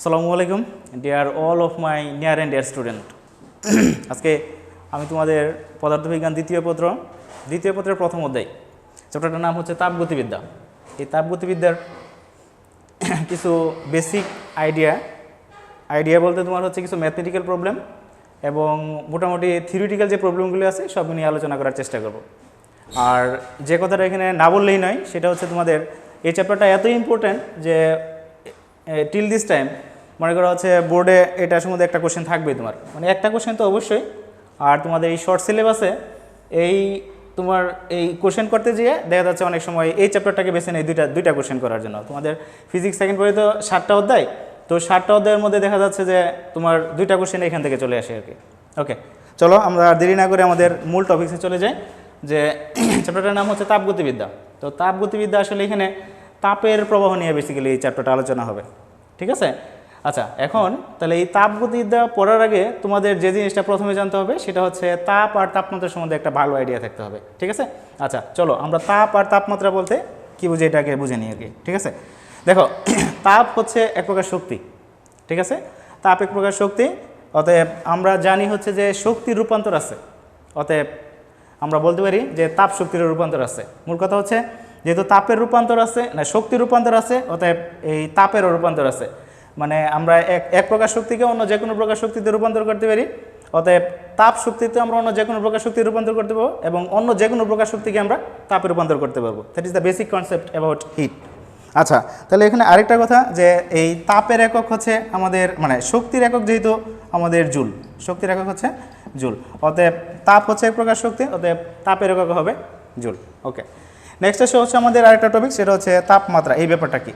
আসসালামু আলাইকুম dear all of my near and dear student আজকে আমি তোমাদের পদার্থবিজ্ঞান দ্বিতীয় পত্র দ্বিতীয় পত্রের প্রথম অধ্যায় চ্যাপ্টারটার নাম হচ্ছে তাপগতিবিদ্যা। এই তাপগতিবিদ্যার কিছু বেসিক আইডিয়া আইডিয়া বলতে তোমার হচ্ছে কিছু ম্যাথমেটিক্যাল প্রবলেম এবং মোটামুটি থিওরিটিক্যাল যে প্রবলেমগুলো আছে সব নিয়ে আলোচনা করার চেষ্টা করব। আর যে কথাটা এখানে না বললেই নয় সেটা হচ্ছে তোমাদের এই চ্যাপ্টারটা এত ইম্পর্ট্যান্ট যে টিল দিস টাইম মনে করা হচ্ছে বোর্ডে এটার সম্বন্ধে একটা কোশ্চেন থাকবেই তোমার। মানে একটা কোশ্চেন তো অবশ্যই। আর তোমাদের এই শর্ট সিলেবাসে এই তোমার এই কোশ্চেন করতে গিয়ে দেখা যাচ্ছে অনেক সময় এই চ্যাপ্টারটাকে বেছে নেই দুইটা দুইটা কোশ্চেন করার জন্য। তোমাদের ফিজিক্স সেকেন্ড পরে তো সাতটা অধ্যায়। তো সাতটা অধ্যায়ের মধ্যে দেখা যাচ্ছে যে তোমার দুইটা কোশ্চেন এখান থেকে চলে আসে আর কি। ওকে চলো আমরা দেরি না করে আমাদের মূল টপিক্সে চলে যাই। যে চ্যাপ্টারটার নাম হচ্ছে তাপগতিবিদ্যা। তো তাপগতিবিদ্যা আসলে এখানে তাপের প্রবাহ নিয়ে বেসিক্যালি এই চ্যাপ্টারটা আলোচনা হবে। ঠিক আছে? আচ্ছা এখন তাহলে এই তাপগতিবিদ্যা পড়ার আগে তোমাদের যে জিনিসটা প্রথমে জানতে হবে সেটা হচ্ছে তাপ আর তাপমাত্রার সম্বন্ধে একটা ভালো আইডিয়া থাকতে হবে, ঠিক আছে? আচ্ছা চলো আমরা তাপ আর তাপমাত্রা বলতে কি বুঝি এটাকে বুঝে নিই আর ঠিক আছে? দেখো, তাপ হচ্ছে এক প্রকার শক্তি, ঠিক আছে? তাপ এক প্রকার শক্তি, অতএব আমরা জানি হচ্ছে যে শক্তির রূপান্তর আছে, অতএব আমরা বলতে পারি যে তাপ শক্তির রূপান্তর আছে। মূল কথা হচ্ছে, যেহেতু তাপের রূপান্তর আছে, না শক্তির রূপান্তর আছে, অতএব এই তাপেরও রূপান্তর আছে। মানে আমরা এক এক প্রকার শক্তিকে অন্য যে কোনো প্রকার শক্তিতে রূপান্তর করতে পারি। অতএব তাপ শক্তিতে আমরা অন্য যে কোনো প্রকার শক্তি রূপান্তর করতে পারব এবং অন্য যে কোনো প্রকার শক্তিকে আমরা তাপে রূপান্তর করতে পারব that is the basic concept about heat আচ্ছা তাহলে এখানে আরেকটা কথা যে এই তাপের একক হচ্ছে আমাদের মানে শক্তির একক যেহেতু আমাদের জুল, শক্তির একক হচ্ছে জুল। অতএব তাপ হচ্ছে এক প্রকার শক্তি, অতএব তাপের একক হবে জুল। ওকে নেক্সট এসে হচ্ছে আমাদের আরেকটা টপিক সেটা হচ্ছে তাপমাত্রা, এই ব্যাপারটা কি?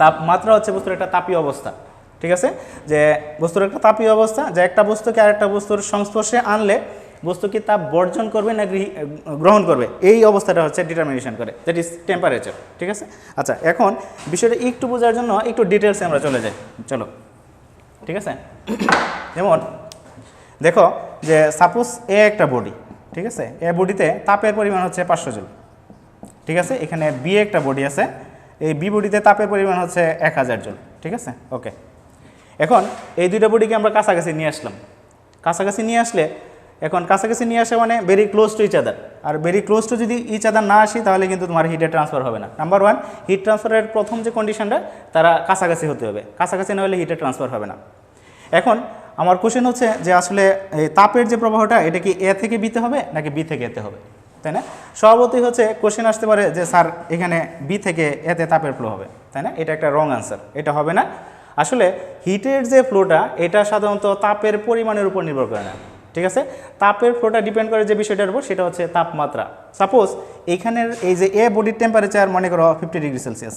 তাপমাত্রা হচ্ছে বস্তুর একটা তাপীয় অবস্থা, ঠিক আছে? যে বস্তুর একটা তাপীয় অবস্থা, যে একটা বস্তুকে আরেকটা বস্তুর সংস্পর্শে আনলে বস্তু কি তাপ বর্জন করবে না গ্রহণ করবে? এই অবস্থাটা হচ্ছে ডিটারমিনেশন করে দ্যাট ইজ টেম্পারেচার ঠিক আছে? আচ্ছা এখন বিষয়টা একটু বোঝার জন্য একটু ডিটেলসে আমরা চলে যাই, চলো, ঠিক আছে? যেমন, দেখো যে সাপোজ এ একটা বডি ঠিক আছে? এ বডিতে তাপের পরিমাণ হচ্ছে পাঁচশো জুল, ঠিক আছে? এখানে বি একটা বডি আছে এই বি বডিতে তাপের পরিমাণ হচ্ছে এক হাজার জুল ঠিক আছে? ওকে এখন এই দুইটা বডিকে আমরা কাছাকাছি নিয়ে আসলাম। কাছাকাছি নিয়ে আসলে, এখন কাছাকাছি নিয়ে আসে মানে very close to each other R very close to যদি ইচ আদার না আসি, তাহলে কিন্তু তোমার হিটের ট্রান্সফার হবে না। নাম্বার ওয়ান হিট ট্রান্সফারের প্রথম যে কন্ডিশনটা তারা কাছাকাছি হতে হবে। কাছাকাছি না হলে হিটের ট্রান্সফার হবে না। এখন আমার কোশ্চেন হচ্ছে যে আসলে তাপের যে প্রবাহটা, এটা কি এ থেকে বিতে হবে নাকি বি থেকে এতে হবে? তাই না? স্বভাবতই হচ্ছে কোশ্চেন আসতে পারে যে, স্যার, এখানে বি থেকে এতে তাপের ফ্লো হবে। তাই না? এটা একটা রং আনসার এটা হবে না। আসলে হিটের যে ফ্লোটা এটা সাধারণত তাপের পরিমাণের উপর নির্ভর করে না। ঠিক আছে? তাপের ফ্লোটা ডিপেন্ড করে যে বিষয়টার উপর, সেটা হচ্ছে তাপমাত্রা। সাপোজ এখানের এই যে এ বডির টেম্পারেচার মনে করো ফিফটি ডিগ্রি সেলসিয়াস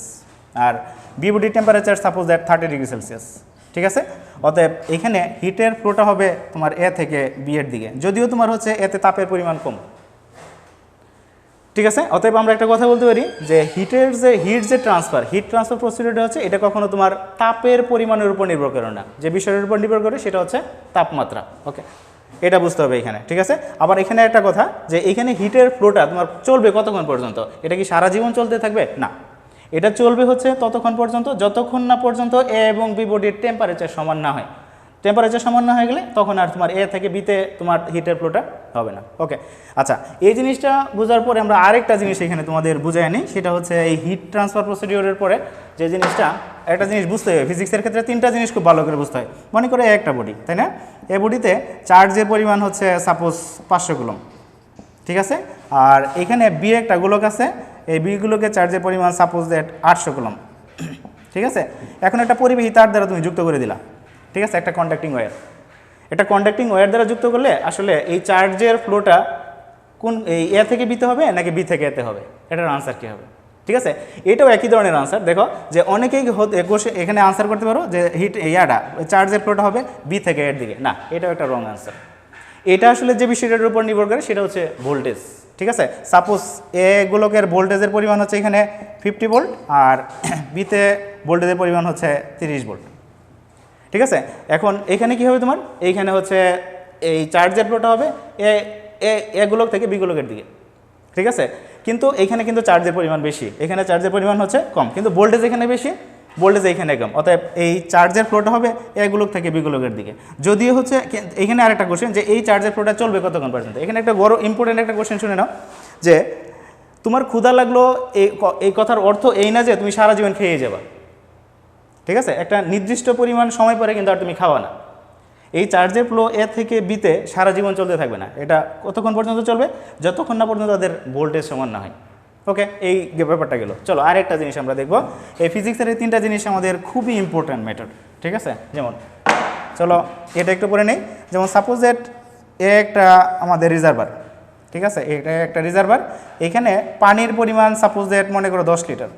আর বি বডির temperature suppose that thirty degree Celsius ঠিক আছে? অতএব এখানে হিটের ফ্লোটা হবে তোমার এ থেকে বি এর দিকে। যদিও তোমার হচ্ছে এতে তাপের পরিমাণ কম। ঠিক আছে? অতএব আমরা একটা কথা বলতে পারি যে হিটের যে, হিট যে ট্রান্সফার হিট ট্রান্সফার প্রসিডিউরটা হচ্ছে এটা কখনো তোমার তাপের পরিমাণের উপর নির্ভর করে না। যে বিষয়ের উপর নির্ভর করে সেটা হচ্ছে তাপমাত্রা ওকে এটা বুঝতে হবে এখানে, ঠিক আছে? আবার এখানে একটা কথা যে এখানে হিটের ফ্লোটা তোমার চলবে কতক্ষণ পর্যন্ত? এটা কি সারা জীবন চলতে থাকবে? না। এটা চলবে হচ্ছে ততক্ষণ পর্যন্ত, যতক্ষণ না পর্যন্ত এ এবং বি বডির টেম্পারেচার সমান না হয়। টেম্পারেচার সমান না হয়ে গেলে তখন আর তোমার এ থেকে বিতে তোমার হিটের ফ্লোটা হবে না। ওকে আচ্ছা এই জিনিসটা বোঝার পরে আমরা আরেকটা জিনিস এখানে তোমাদের বুঝাই নিই সেটা হচ্ছে এই হিট ট্রান্সফার প্রসিডিওরের পরে যে জিনিসটা, একটা জিনিস বুঝতে হবে ফিজিক্সের ক্ষেত্রে তিনটা জিনিস খুব ভালো করে বুঝতে হয়। মনে করে একটা বডি তাই না? এ বডিতে চার্জের পরিমাণ হচ্ছে সাপোজ পাঁচশো কুলম, ঠিক আছে? আর এখানে বি একটা গোলক আছে, এই বিগুলোকে চার্জের পরিমাণ সাপোজ দ্যাট আটশো কুলম, ঠিক আছে? এখন একটা পরিবাহী তার দ্বারা তুমি যুক্ত করে দিলা। ঠিক আছে? একটা কন্ডাক্টিং ওয়্যার এটা কন্ডাক্টিং ওয়্যার দ্বারা যুক্ত করলে আসলে এই চার্জের ফ্লোটা কোন, এই এ থেকে বিতে হবে নাকি বি থেকে এতে হবে? এটার আনসার কী হবে? ঠিক আছে? এটাও একই ধরনের আনসার দেখো যে অনেকেই এখানে আনসার করতে পারো যে হিট ইয়াটা চার্জের ফ্লোটা হবে বি থেকে এর দিকে। না, এটাও একটা রং আনসার এটা আসলে যে বিষয়টার উপর নির্ভর করে সেটা হচ্ছে ভোল্টেজ ঠিক আছে? সাপোজ এ গোলকের ভোল্টেজের পরিমাণ হচ্ছে এখানে ফিফটি ভোল্ট আর বিতে ভোল্টেজের পরিমাণ হচ্ছে তিরিশ ভোল্ট ঠিক আছে? এখন এখানে কি হবে তোমার? এইখানে হচ্ছে এই চার্জের ফ্লোটা হবে, এ এ এ গোলক থেকে বি গোলকের দিকে। ঠিক আছে? কিন্তু এখানে কিন্তু চার্জের পরিমাণ বেশি। এখানে চার্জের পরিমাণ হচ্ছে কম। কিন্তু ভোল্টেজ এখানে বেশি ভোল্টেজ এইখানে কম। অতএব এই চার্জের ফ্লোটা হবে এগুলোক থেকে বিগুলোকের দিকে। যদিও হচ্ছে এখানে আরেকটা কোশ্চেন যে এই চার্জের ফ্লোটা চলবে কতক্ষণ পর্যন্ত? এখানে একটা বড় ইম্পর্টেন্ট একটা কোশ্চেন শুনে নাও, যে তোমার ক্ষুধা লাগল এই কথার অর্থ এই না যে তুমি সারা জীবন খেয়ে যাবা। ঠিক আছে? একটা নির্দিষ্ট পরিমাণ সময় পরে কিন্তু আর তুমি খাওয়া না। এই চার্জের ফ্লো এ থেকে বিতে সারা জীবন চলতে থাকবে না। এটা কতক্ষণ পর্যন্ত চলবে? যতক্ষণ না পর্যন্ত তাদের ভোল্টেজ সমান না হয়। ওকে এই ব্যাপারটা গেল। চলো, আরেকটা জিনিস আমরা দেখব। এই ফিজিক্সের এই তিনটা জিনিস আমাদের খুবই ইম্পর্ট্যান্ট মেথড ঠিক আছে? যেমন, চলো, এটা একটু পরে নেই। যেমন সাপোজ দ্যাট এ একটা আমাদের রিজার্ভার ঠিক আছে? এটা একটা রিজার্ভার এখানে পানির পরিমাণ সাপোজ দ্যাট মনে করো দশ লিটার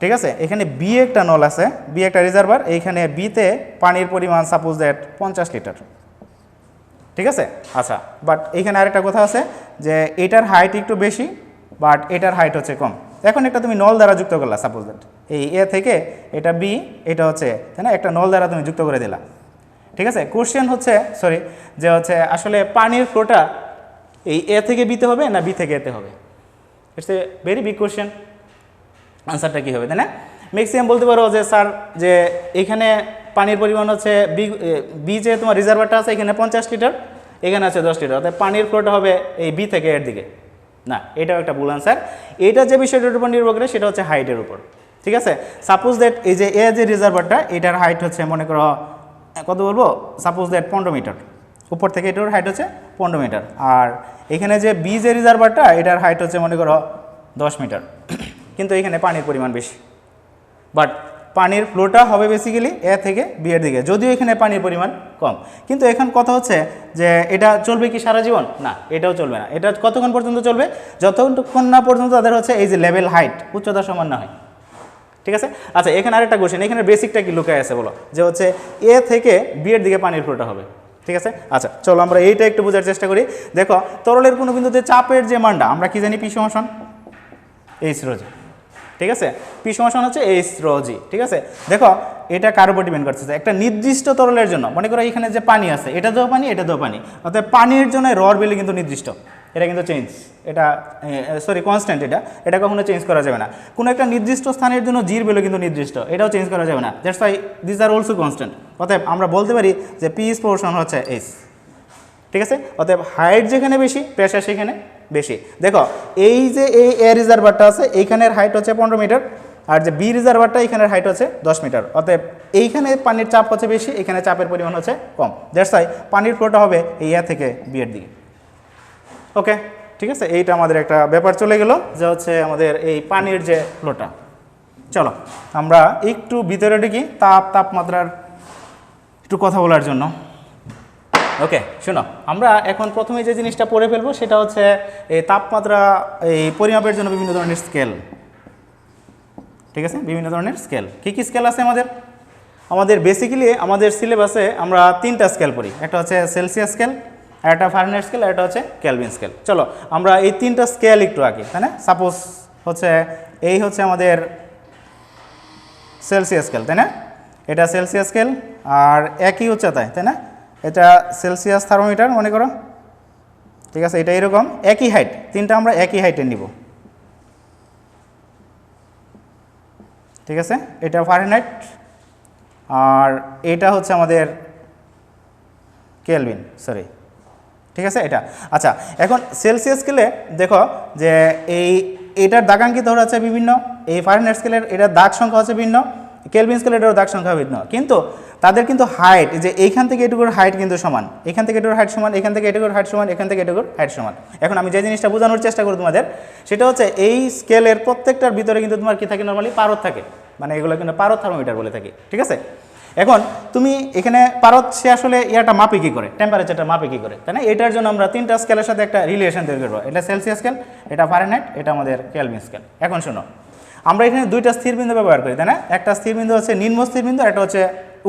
ঠিক আছে? এখানে বি একটা নল আছে বি একটা রিজার্ভার এইখানে বিতে পানির পরিমাণ সাপোজ দ্যাট পঞ্চাশ লিটার ঠিক আছে? আচ্ছা বাট এইখানে আরেকটা কথা আছে যে এটার হাইট একটু বেশি বাট এটার হাইট হচ্ছে কম। এখন একটা তুমি নল দ্বারা যুক্ত করলা সাপোজ দ্যাট এই এ থেকে এটা বি এটা হচ্ছে, তাই না? একটা নল দ্বারা তুমি যুক্ত করে দিলা। ঠিক আছে? কোশ্চেন হচ্ছে সরি যে হচ্ছে আসলে পানির ফ্লোটা এই এ থেকে বিতে হবে না বি থেকে এতে হবে? It's a very big question আনসারটা কী হবে, তাই না? ম্যাক্সিমাম বলতে পারো যে, স্যার, যে এখানে পানির পরিমাণ হচ্ছে বি যে তোমার রিজার্ভারটা আছে, এখানে পঞ্চাশ লিটার এখানে আছে দশ লিটার অর্থাৎ পানির ফ্লোটা হবে এই বি থেকে এর দিকে। না, এটাও একটা ভুল আনসার এটা যে বিষয়টার উপর নির্ভর করে, সেটা হচ্ছে হাইটের উপর। ঠিক আছে? সাপোজ দ্যাট এই যে এ যে রিজার্ভারটা এটার হাইট হচ্ছে, মনে করো, কত বলব? সাপোজ দ্যাট পনেরো মিটার উপর থেকে এটার হাইট হচ্ছে পনেরো মিটার আর এখানে যে বি যে রিজার্ভারটা এটার হাইট হচ্ছে, মনে করো, দশ মিটার কিন্তু এখানে পানির পরিমাণ বেশি। বাট পানির ফ্লোটা হবে বেসিক্যালি এ থেকে বি এর দিকে, যদিও এখানে পানির পরিমাণ কম। কিন্তু এখন কথা হচ্ছে যে এটা চলবে কি সারা জীবন? না, এটাও চলবে না। এটা কতক্ষণ পর্যন্ত চলবে? যতক্ষণ না পর্যন্ত তাদের হচ্ছে এই যে লেভেল হাইট উচ্চতা সমান না হয়। ঠিক আছে? আচ্ছা এখানে আরেকটা কোশ্চেন এখানে বেসিকটা কি লুকায় আছে বলো? যে হচ্ছে এ থেকে বি এর দিকে পানির ফ্লোটা হবে। ঠিক আছে? আচ্ছা চলো আমরা এইটা একটু বোঝার চেষ্টা করি। দেখো, তরলের কোনো বিন্দুতে চাপের যে মানটা, আমরা কি জানি পি সমান এইচ রোজি ঠিক আছে? পি সমান হচ্ছে এইচ রোজি ঠিক আছে? দেখো, এটা কার উপর ডিপেন্ড করতেছে? একটা নির্দিষ্ট তরলের জন্য, মনে করো এখানে যে পানি আছে, এটা দেওয়া পানি, এটা দেওয়া পানি। অর্থাৎ পানির জন্য রড বেলি কিন্তু নির্দিষ্ট। এটা কিন্তু চেঞ্জ এটা সরি কনস্ট্যান্ট এটা। এটা কখনো চেঞ্জ করা যাবে না। কোনো একটা নির্দিষ্ট স্থানের জন্য জির বেলো কিন্তু নির্দিষ্ট। এটাও চেঞ্জ করা যাবে না। That's why this are also constant অতএব আমরা বলতে পারি যে পি ইস প্রোর্শন হচ্ছে এইচ ঠিক আছে? অতএব হাইট যেখানে বেশি প্রেশার সেখানে। বেশি। দেখো, এই যে এই এ রিজার্ভারটা আছে, এইখানের হাইট হচ্ছে পনেরো মিটার আর যে বি রিজার্ভারটা এখানের হাইট হচ্ছে দশ মিটার অতএব এইখানে পানির চাপ হচ্ছে বেশি, এখানে চাপের পরিমাণ হচ্ছে কম। দ্যাটস ওয়াই পানির ফ্লোটা হবে এই এ থেকে বি এর দিকে। ওকে ঠিক আছে? এইটা আমাদের একটা ব্যাপার চলে গেল, যে হচ্ছে আমাদের এই পানির যে ফ্লোটা চলো, আমরা একটু ভিতরে ঢুকি, তাপ, তাপমাত্রার একটু কথা বলার জন্য। ওকে শোনো, আমরা এখন প্রথমে যে জিনিসটা পড়ে ফেলব সেটা হচ্ছে এই তাপমাত্রা, এই পরিমাপের জন্য বিভিন্ন ধরনের স্কেল ঠিক আছে? বিভিন্ন ধরনের স্কেল কী কী স্কেল আছে আমাদের? আমাদের বেসিক্যালি আমাদের সিলেবাসে আমরা তিনটা স্কেল পড়ি। একটা হচ্ছে সেলসিয়াস স্কেল একটা ফারেনহাইট স্কেল একটা হচ্ছে ক্যালভিন স্কেল চলো, আমরা এই তিনটা স্কেল একটু আঁকি, তাই না? সাপোজ হচ্ছে এই হচ্ছে আমাদের সেলসিয়াস স্কেল তাই না? এটা সেলসিয়াস স্কেল আর একই উচ্চতায়, তাই না? এটা সেলসিয়াস থার্মোমিটার মনে করো? ঠিক আছে, এটা এরকম, একই হাইট তিনটা আমরা একই হাইটে নিব। ঠিক আছে, এটা ফারেনহাইট আর এটা হচ্ছে আমাদের কেলভিন সরি ঠিক আছে, এটা। আচ্ছা এখন সেলসিয়াস স্কেলে দেখো যে এই, এটার দাগাঙ্কিত হচ্ছে বিভিন্ন, এই ফারেনহাইট স্কেলের এটার দাগ সংখ্যা হচ্ছে ভিন্ন কেলভিন স্কেলের এটারও দাগ সংখ্যা ভিন্ন। কিন্তু তাদের কিন্তু হাইট যে এইখান থেকে এটুকুর হাইট কিন্তু সমান, এখান থেকে এটুকুর হাইট সমান, এখান থেকে এটুকুর হাইট সমান, এখান থেকে এটুকুর হাইট সমান। এখন আমি যে জিনিসটা বোঝানোর চেষ্টা করি তোমাদের, সেটা হচ্ছে এই স্কেলের প্রত্যেকটার ভিতরে কিন্তু তোমার কি থাকে নর্মালি পারদ থাকে। মানে এগুলো কিন্তু পারদ থার্মোমিটার বলে থাকি, ঠিক আছে? এখন তুমি এখানে পারত সে আসলে ইয়াটা মাপে কী করে? টেম্পারেচারটা মাপে কী করে? তাই না? এটার জন্য আমরা তিনটা স্কেলের সাথে একটা রিলেশন তৈরি করব। এটা সেলসিয়াস স্কেল এটা ফারেনহাইট এটা আমাদের ক্যালভিন স্কেল এখন শোনো, আমরা এখানে দুইটা স্থির বিন্দু ব্যবহার করি, তাই না? একটা স্থির বিন্দু হচ্ছে নিম্ন স্থির বিন্দু একটা হচ্ছে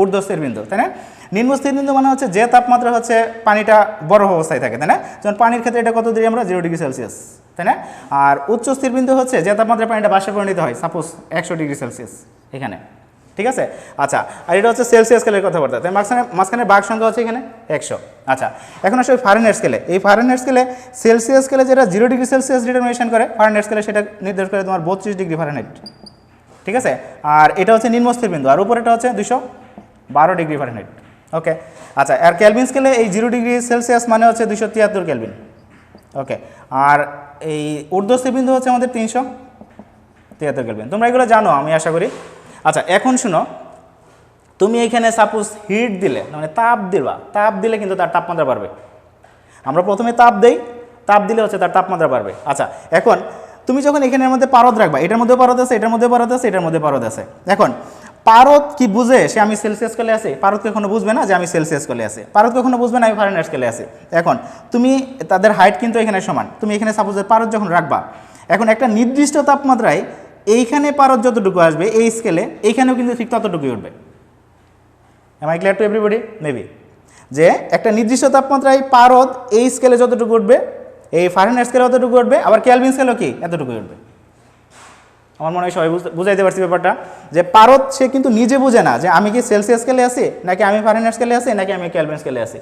ঊর্ধ্ব স্থির বিন্দু, তাই না? নিম্ন স্থির বিন্দু মানে হচ্ছে যে তাপমাত্রা হচ্ছে পানিটা বরফ অবস্থায় থাকে, তাই না? যেমন পানির ক্ষেত্রে এটা কত দিই আমরা? জিরো ডিগ্রি সেলসিয়াস, তাই না? আর উচ্চ স্থির বিন্দু হচ্ছে যে তাপমাত্রায় পানিটা বাষ্পে পরিণত হয়, সাপোজ একশো ডিগ্রি সেলসিয়াস এখানে, ঠিক আছে? আচ্ছা আর এটা হচ্ছে সেলসিয়াস স্কেলের কথাবার্তা, তাই মাঝখানে মাঝখানে বাঘ সংখ্যা হচ্ছে এখানে একশো আচ্ছা। এখন আসলে ফারেনহাইট স্কেলে এই ফারেনহাইট স্কেলে সেলসিয়াস স্কেলে যেটা জিরো ডিগ্রি সেলসিয়াস ডিটারমিনেশন করে ফারেনহাইট স্কেলে সেটা নির্দেশ করে তোমার বত্রিশ ডিগ্রি ফারেনহাইট ঠিক আছে? আর এটা হচ্ছে নিম্নস্থির বিন্দু, আর উপরেটা হচ্ছে দুশো বারো ডিগ্রি ফারেনহাইট ওকে আচ্ছা আর ক্যালভিন স্কেলে এই জিরো ডিগ্রি সেলসিয়াস মানে হচ্ছে দুশো তিয়াত্তর ক্যালভিন ওকে আর এই ঊর্ধ্বস্থির বিন্দু হচ্ছে আমাদের তিনশো তিয়াত্তর ক্যালভিন তোমরা এগুলো জানো, আমি আশা করি। আচ্ছা এখন শুনো, তুমি এখানে সাপোজ হিট দিলে মানে তাপ দিবা, তাপ দিলে কিন্তু তার তাপমাত্রা বাড়বে। আমরা প্রথমে তাপ দেই, তাপ দিলে হচ্ছে তার তাপমাত্রা বাড়বে। আচ্ছা এখন তুমি যখন এখানের মধ্যে পারদ রাখবা, এটার মধ্যে পারদ আছে, এটার মধ্যে পারদ আছে, এটার মধ্যে পারদ আছে। এখন পারদ কি বুঝে সে আমি সেলসিয়াস স্কেলে আছি? পারদ কখনো বুঝবে না যে আমি সেলসিয়াস স্কেলে আছে। পারদ কখনো বুঝবে না আমি ফারেনহাইট স্কেলে আছে। এখন, তুমি তাদের হাইট কিন্তু এখানে সমান। তুমি এখানে সাপোজ পারদ যখন রাখবা, এখন একটা নির্দিষ্ট তাপমাত্রায় এইখানে পারদ যতটুকু আসবে, এই স্কেলে এইখানেও কিন্তু ঠিক ততটুকুই উঠবে। Am I clear to everybody maybe যে একটা নির্দিষ্ট তাপমাত্রায় পারদ এই স্কেলে যতটুকু উঠবে, এই ফারেনহাইট স্কেলে অতটুকু উঠবে, আবার ক্যালভিন স্কেলও কি? এতটুকু উঠবে। আমার মনে হয় সবাই বুঝাইতে পারছি ব্যাপারটা, যে পারদ সে কিন্তু নিজে বুঝে না যে আমি কি সেলসিয়াস স্কেলে আছি, নাকি আমি ফারেনহাইট স্কেলে আছি, নাকি আমি ক্যালভিন স্কেলে আছি।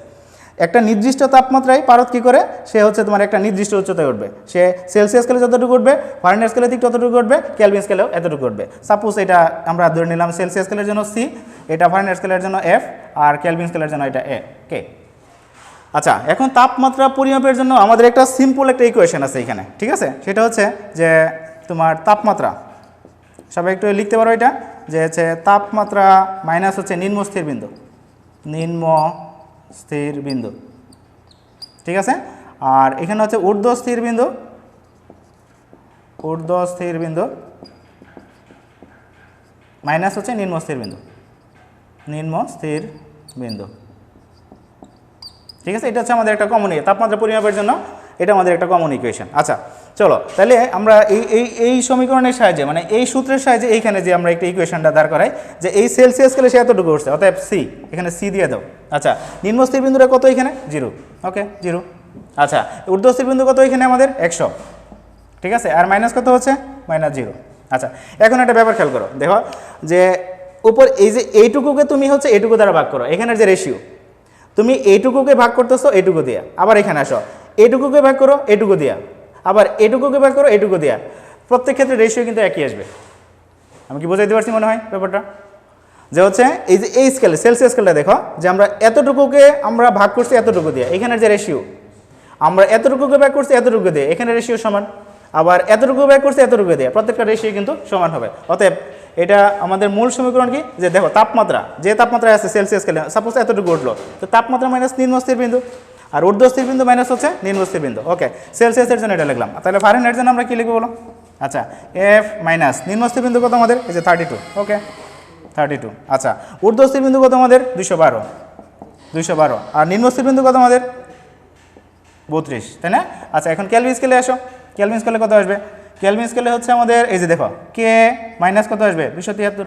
একটা নির্দিষ্ট তাপমাত্রায় পারদ কি করে? সে হচ্ছে তোমার একটা নির্দিষ্ট উচ্চতায় উঠবে। সে সেলসিয়াস স্কেলে যতটুকু উঠবে ফারেনহাইট স্কেলে ঠিক ততটুকু উঠবে ক্যালভিন স্কেলেও এতটুকু উঠবে। সাপোজ এটা আমরা ধরে নিলাম সেলসিয়াস স্কেলের জন্য সি এটা ফারেনহাইট স্কেলের জন্য এফ আর ক্যালভিন স্কেলের জন্য এটা এ কে আচ্ছা এখন তাপমাত্রা পরিমাপের জন্য আমাদের একটা সিম্পল একটা ইকুয়েশন আছে এখানে, ঠিক আছে? সেটা হচ্ছে যে তোমার তাপমাত্রা। সবাই একটু লিখতে পারো এটা, যে হচ্ছে তাপমাত্রা মাইনাস হচ্ছে নিম্ন স্থির বিন্দু। নিম্ন স্থির বিন্দু। ঠিক আছে? আর এখানে হচ্ছে ঊর্ধ্ব স্থির বিন্দু। ঊর্ধ্ব স্থির বিন্দু। মাইনাস হচ্ছে নিম্ন স্থির বিন্দু। নিম্ন স্থির বিন্দু। ঠিক আছে? এটা হচ্ছে আমাদের একটা কমন তাপমাত্রা পরিমাপের জন্য এটা আমাদের একটা কমন ইকুয়েশন আচ্ছা চলো, তাহলে আমরা এই এই এই সমীকরণের সাহায্যে মানে এই সূত্রের সাহায্যে এইখানে যে আমরা একটা ইকুয়েশনটা দাঁড় করাই, যে এই সেলসিয়াস স্কেলে সে এতটুকু উঠছে অতএব সি এখানে সি দিয়ে দাও। আচ্ছা নিম্নস্থির বিন্দুটা কত এখানে? জিরো ওকে জিরো আচ্ছা ঊর্ধ্বস্থির বিন্দু কত এখানে আমাদের? একশো। ঠিক আছে, আর মাইনাস কত হচ্ছে? মাইনাস জিরো আচ্ছা এখন একটা ব্যাপার খেয়াল করো, দেখো, যে উপর, এই যে এইটুকুকে তুমি হচ্ছে এইটুকু দ্বারা ভাগ করো, এখানের যে রেশিও তুমি এইটুকুকে ভাগ করতেছো এইটুকু দিয়া। আবার এখানে আসো, এইটুকুকে ভাগ করো, এইটুকু দিয়া। আবার এইটুকুকে ভাগ করো এইটুকু দেওয়া প্রত্যেক ক্ষেত্রে রেশিও কিন্তু একই আসবে। আমি কি বোঝাইতে পারছি মনে হয় ব্যাপারটা? যে হচ্ছে এই যে এই স্কেলে সেলসিয়াস স্কেলটা দেখো, যে আমরা এতটুকুকে আমরা ভাগ করছি এতটুকু দিয়ে। এখানের যে রেশিও আমরা এতটুকুকে ভাগ করছি এতটুকু দিয়ে। এখানে রেশিও সমান, আবার এতটুকু ভাগ করছি এতটুকু দিয়ে। প্রত্যেকটা রেশিও কিন্তু সমান হবে। অতএব এটা আমাদের মূল সমীকরণ কি? যে দেখো, তাপমাত্রা, যে তাপমাত্রা আছে সেলসিয়াস স্কেলে সাপোজ এতটুকু উঠল, তো তাপমাত্রা মাইনাস নিম্নস্থির বিন্দু। আর ঊর্ধ্বস্থির বিন্দু মাইনাস হচ্ছে নিম্নস্থির বিন্দু। ওকে সেলসিয়াসের জন্য এটা লিখলাম। তাহলে ফারেনহাইট জন্য আমরা কি লিখব বলো? আচ্ছা এফ মাইনাস নিম্নস্থির বিন্দু কত আমাদের? এই যে thirty two okay thirty two আচ্ছা ঊর্ধ্বস্থির বিন্দু কত আমাদের? দুশো বারো দুশো বারো, আর নিম্নস্থির বিন্দু কত আমাদের? বত্রিশ, তাই না? আচ্ছা এখন ক্যালভিন স্কেলে আসো। ক্যালভিন স্কেলে কত আসবে? ক্যালভিন স্কেলে হচ্ছে আমাদের, এই যে দেখো কে মাইনাস কত আসবে? দুশো তিয়াত্তর,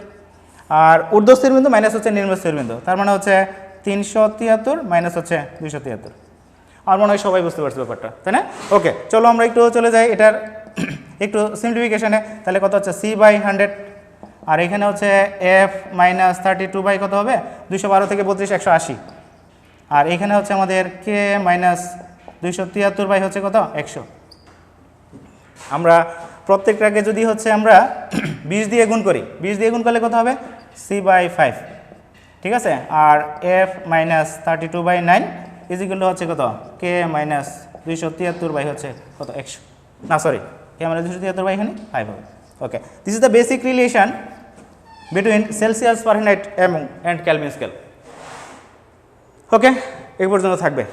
আর ঊর্ধ্বস্থির বিন্দু মাইনাস হচ্ছে নিম্নস্থির বিন্দু, তার মানে হচ্ছে তিনশো তিয়াত্তর মাইনাস হচ্ছে দুশো তিয়াত্তর। আমার মনে হয় সবাই বুঝতে পারছে ব্যাপারটা, তাই না? ওকে চলো আমরা একটু চলে যাই, এটার একটু সিম্পলিফিকেশনে তাহলে কত হচ্ছে? সি বাই হান্ড্রেড আর এখানে হচ্ছে F minus thirty two by কত হবে? দুশো বারো থেকে বত্রিশ, একশো আশি। আর এখানে হচ্ছে আমাদের কে মাইনাস দুইশো তিয়াত্তর বাই হচ্ছে কত? একশো। আমরা প্রত্যেকটাকে যদি হচ্ছে আমরা বিশ দিয়ে গুণ করি, বিশ দিয়ে গুণ করলে কত হবে? সি বাই ফাইভ ঠিক আছে? আর F minus thirty two by nine equal হচ্ছে কত? কে মাইনাস দুইশো তিয়াত্তর বাই হচ্ছে কত? একশো। না সরি কে মাইনাস দুইশো তিয়াত্তর বাই এখানে ফাইভ হবে। Okay this is the basic relation between Celsius Fahrenheit এবং অ্যান্ড ক্যালভিন স্কেল ওকে এই পর্যন্ত থাকবে।